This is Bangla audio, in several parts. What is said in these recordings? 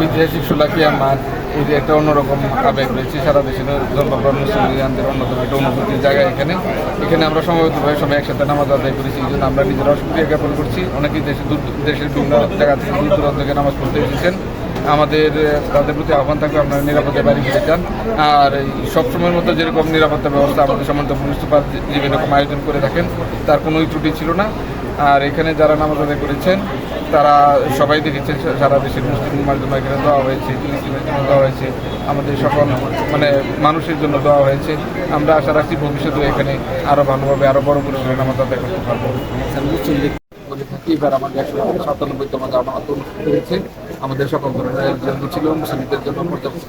ঐতিহাসিক সুলাকিয়া মাঠ এটি একটা অন্যরকম আবেগ রয়েছে। সারা দেশের জন্মগ্রহণ মুসলিমদের অন্যতম একটা অনুভূতির জায়গা এখানে। এখানে আমরা সমবেতভাবে সবাই একসাথে নামাজ আদায় করেছি। এই জন্য আমরা নিজেরাও সুক্রিয়া জ্ঞাপন করছি। অনেকেই দেশে দূর, দেশের বিভিন্ন জায়গা থেকে দূর দূরান্ত থেকে নামাজ পড়তে এসেছেন। আমাদের, তাদের প্রতি আহ্বান থাকবে আপনারা নিরাপদে বাড়ি ফিরে যান। আর এই সবসময়ের মতো যেরকম নিরাপত্তা ব্যবস্থা আমাদের সম্বন্ধে পুলিশ সুপার যেরকম এরকম আয়োজন করে থাকেন, তার কোনোই ত্রুটি ছিল না। আর এখানে যারা নামাজ আদায় করেছেন, তারা সবাই দেখেছেন, সারা দেশের মুসলিম জন্য এখানে দেওয়া হয়েছে, ফিলিস্তিনের জন্য দেওয়া হয়েছে, আমাদের সকল মানে মানুষের জন্য দেওয়া হয়েছে। আমরা আশা রাখছি ভবিষ্যতে এখানে আরও ভালোভাবে আরও বড় পরিসরে নামাজ আদায় করতে পারব। এবার আমাদের একশো সাতানব্বইতম জামাত হয়েছে আমাদের সকল ধরনের জন্য ছিল, মুসলিমদের জন্য পর্যাপ্ত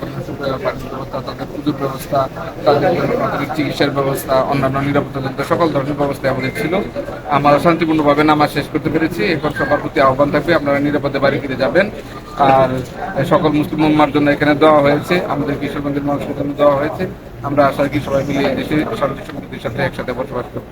ব্যবস্থা তাদের পুজোর ব্যবস্থা, তাদের জন্য প্রাথমিক চিকিৎসার ব্যবস্থা, অন্যান্য নিরাপত্তাজনিত সকল ধরনের ব্যবস্থা আমাদের ছিল। আমরা শান্তিপূর্ণভাবে নামাজ শেষ করতে পেরেছি। এখন সবার প্রতি আহ্বান থাকবে, আপনারা নিরাপদে বাড়ি ফিরে যাবেন। আর সকল মুসলিম উম্মার জন্য এখানে দেওয়া হয়েছে, আমাদের কিশোরগঞ্জের মানুষের জন্য দেওয়া হয়েছে। আমরা আশা রাখি সবাই মিলে দেশে শান্তি সাথে একসাথে বসবাস করব।